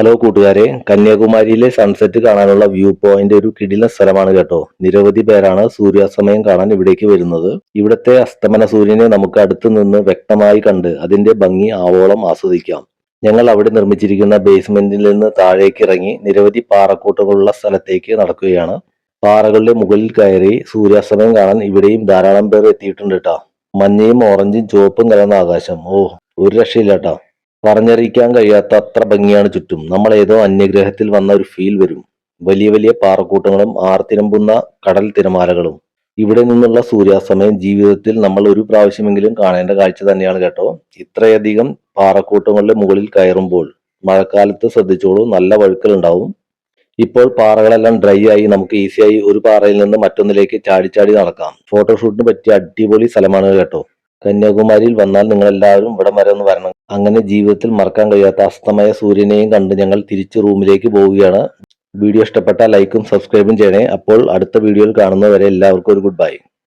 Hello കൂട്ടുകാരെ കന്യാകുമാരിയിലെ sunset കാണാനുള്ള വ്യൂ പോയിന്റ് ഒരു കിടിലൻ സ്ഥലമാണ് കേട്ടോ. നിരവധി പേരാണ് സൂര്യാസ്തമയം കാണാൻ ഇവിടേക്ക് വരുന്നത്. ഇവിടത്തെ അസ്തമന സൂര്യനെ നമുക്ക് അടുത്തു നിന്ന് വ്യക്തമായി കണ്ട് അതിന്റെ ഭംഗി ആവോളം ആസ്വദിക്കാം. ഞങ്ങൾ അവിടെ നിർമ്മിച്ചിരിക്കുന്ന ബേസ്മെന്റിൽ നിന്ന് താഴേക്ക് ഇറങ്ങി നിരവധി പാറക്കൂട്ടങ്ങളുള്ള സ്ഥലത്തേക്ക് നടക്കുകയാണ്. പാറകളുടെ മുകളിൽ കയറി സൂര്യാസ്തമയം കാണാൻ ഇവിടെയും ധാരാളം പേർ എത്തിയിട്ടുണ്ട് കേട്ടോ. മഞ്ഞയും ഓറഞ്ചും ചുവപ്പും കലർന്ന ആകാശം. ഓ ഒരു രക്ഷയില്ല കേട്ടോ. പറഞ്ഞറിയിക്കാൻ കഴിയാത്ത അത്ര ഭംഗിയാണ് ചുറ്റും. നമ്മൾ ഏതോ അന്യഗ്രഹത്തിൽ വന്ന ഒരു ഫീൽ വരും. വലിയ വലിയ പാറക്കൂട്ടങ്ങളും ആർത്തിരമ്പുന്ന കടൽ തിരമാലകളും. ഇവിടെ നിന്നുള്ള സൂര്യാസ്തമയം ജീവിതത്തിൽ നമ്മൾ ഒരു പ്രാവശ്യമെങ്കിലും കാണേണ്ട കാഴ്ച തന്നെയാണ് കേട്ടോ. ഇത്രയധികം പാറക്കൂട്ടങ്ങളുടെ മുകളിൽ കയറുമ്പോൾ മഴക്കാലത്ത് ശ്രദ്ധിച്ചോളൂ നല്ല വഴുക്കൽ ഉണ്ടാവും ഇപ്പോൾ പാറകളെല്ലാം ഡ്രൈ ആയി നമുക്ക് ഈസിയായി ഒരു പാറയിൽ നിന്ന് മറ്റൊന്നിലേക്ക് ചാടിച്ചാടി ചാടി നടക്കാം. ഫോട്ടോഷൂട്ടിന് പറ്റിയ അടിപൊളി സ്ഥലമാണ് കേട്ടോ. കന്യാകുമാരിയിൽ വന്നാൽ നിങ്ങൾ എല്ലാവരും ഇവിടെ വരെ ഒന്ന് വരണം. അങ്ങനെ ജീവിതത്തിൽ മറക്കാൻ കഴിയാത്ത അസ്തമയ സൂര്യനെയും കണ്ട് ഞങ്ങൾ തിരിച്ച് റൂമിലേക്ക് പോവുകയാണ്. വീഡിയോ ഇഷ്ടപ്പെട്ട ലൈക്കും സബ്സ്ക്രൈബും ചെയ്യണേ. അപ്പോൾ അടുത്ത വീഡിയോയിൽ കാണുന്നവരെ എല്ലാവർക്കും ഒരു ഗുഡ് ബൈ.